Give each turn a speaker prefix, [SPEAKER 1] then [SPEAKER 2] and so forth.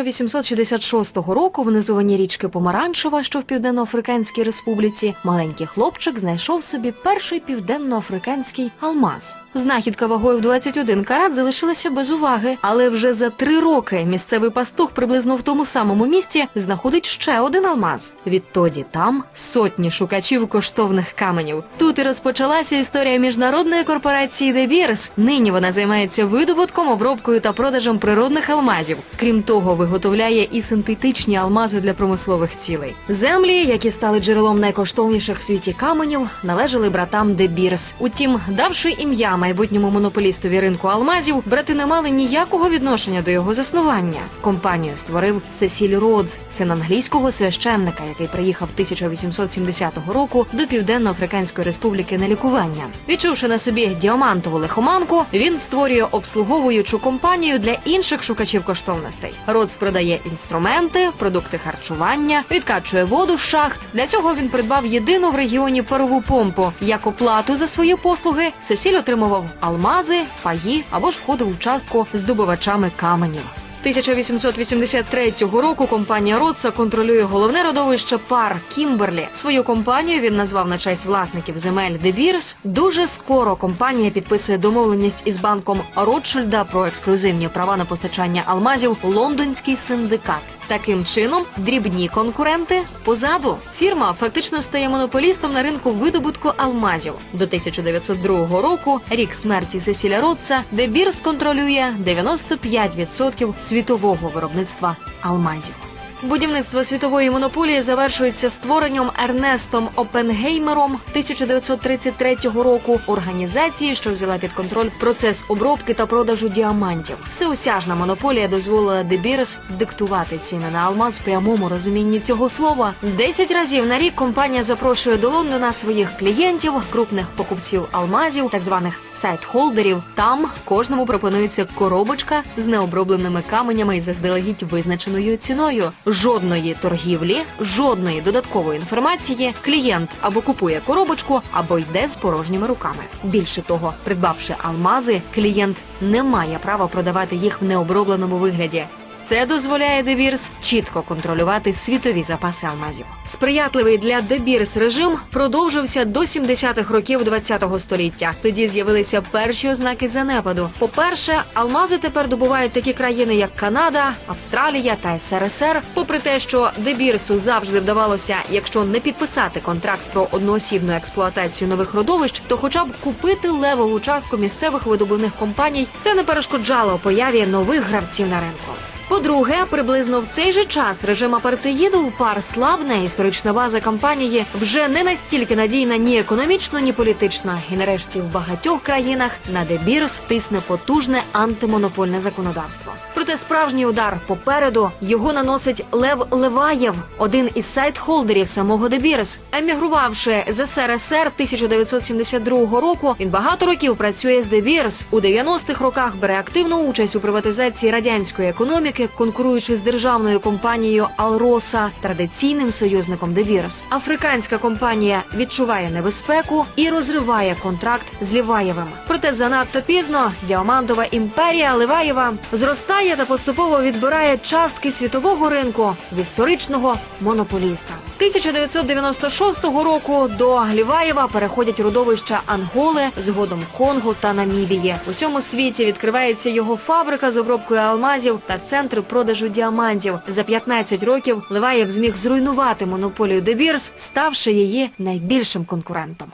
[SPEAKER 1] 1866 року в низованні річки Помаранчева, що в Південно-Африканській Республіці, маленький хлопчик знайшов собі перший південно-африканський алмаз. Знахідка вагою в 21 карат залишилася без уваги, але вже за три роки місцевий пастух приблизно в тому самому місці знаходить ще один алмаз. Відтоді там сотні шукачів коштовних каменів. Тут і розпочалася історія міжнародної корпорації Beers. Нині вона займається видобутком, обробкою та продажем природних алмазів. Крім того, виготовляє і синтетичні алмази для промислових цілей. Землі, які стали джерелом найкоштовніших в світі каменів, належали братам De Beers. Утім, давши ім'я майбутньому монополістові ринку алмазів, брати не мали ніякого відношення до його заснування. Компанію створив Сесіль Родз, син англійського священника, який приїхав 1870 року до Південно-Африканської республіки на лікування. Відчувши на собі діамантову лихоманку, він створює обслуговуючу компанію для інших шукачів коштовностей. Родз продає інструменти, продукти харчування, відкачує воду з шахт. Для цього він придбав єдину в регіоні парову помпу. Як оплату за свої послуги, Сесіль отримував алмази, паї або ж входив в частку з добувачами каменів. 1883 року компанія Ротса контролює головне родовище пар Кімберлі. Свою компанію він назвав на честь власників земель Де Бірс. Дуже скоро компанія підписує домовленість із банком Ротшильда про ексклюзивні права на постачання алмазів Лондонський синдикат. Таким чином, дрібні конкуренти позаду. Фірма фактично стає монополістом на ринку видобутку алмазів. До 1902 року, рік смерті Сесіля Ротса, Де Бірс контролює 95% світового виробництва алмазів. Будівництво світової монополії завершується створенням Ернестом Опенгеймером 1933 року організації, що взяла під контроль процес обробки та продажу діамантів. Всеосяжна монополія дозволила Дебірс диктувати ціни на алмаз в прямому розумінні цього слова. Десять разів на рік компанія запрошує до Лондона своїх клієнтів, крупних покупців алмазів, так званих сайт-холдерів. Там кожному пропонується коробочка з необробленими каменями і заздалегідь визначеною ціною. Жодної торгівлі, жодної додаткової інформації. Клієнт або купує коробочку, або йде з порожніми руками. Більше того, придбавши алмази, клієнт не має права продавати їх в необробленому вигляді. Це дозволяє Дебірс чітко контролювати світові запаси алмазів. Сприятливий для Дебірс режим продовжився до 70-х років ХХ століття. Тоді з'явилися перші ознаки занепаду. По-перше, алмази тепер добувають такі країни, як Канада, Австралія та СРСР. Попри те, що Дебірсу завжди вдавалося, якщо не підписати контракт про одноосібну експлуатацію нових родовищ, то хоча б купити левову частку місцевих видобувних компаній, це не перешкоджало появі нових гравців на ринку. По-друге, приблизно в цей же час режим апартеїду впар слабне, історична база компанії вже не настільки надійна ні економічно, ні політично. І нарешті в багатьох країнах на Дебірс тисне потужне антимонопольне законодавство. Проте справжній удар попереду його наносить Лев Леваєв, один із сайт-холдерів самого Дебірс. Емігрувавши з СРСР 1972 року, він багато років працює з Дебірс. У 90-х роках бере активну участь у приватизації радянської економіки, конкуруючи з державною компанією Алроса, традиційним союзником Дебірс. Африканська компанія відчуває небезпеку і розриває контракт з Ліваєвим. Проте занадто пізно діамантова імперія Ливаєва зростає та поступово відбирає частки світового ринку в історичного монополіста. 1996 року до Ліваєва переходять родовища Анголи, згодом Конго та Намібії. У всьому світі відкривається його фабрика з обробкою алмазів та центр продажу діамантів. За 15 років Ливаєв зміг зруйнувати монополію Дебірс, ставши її найбільшим конкурентом.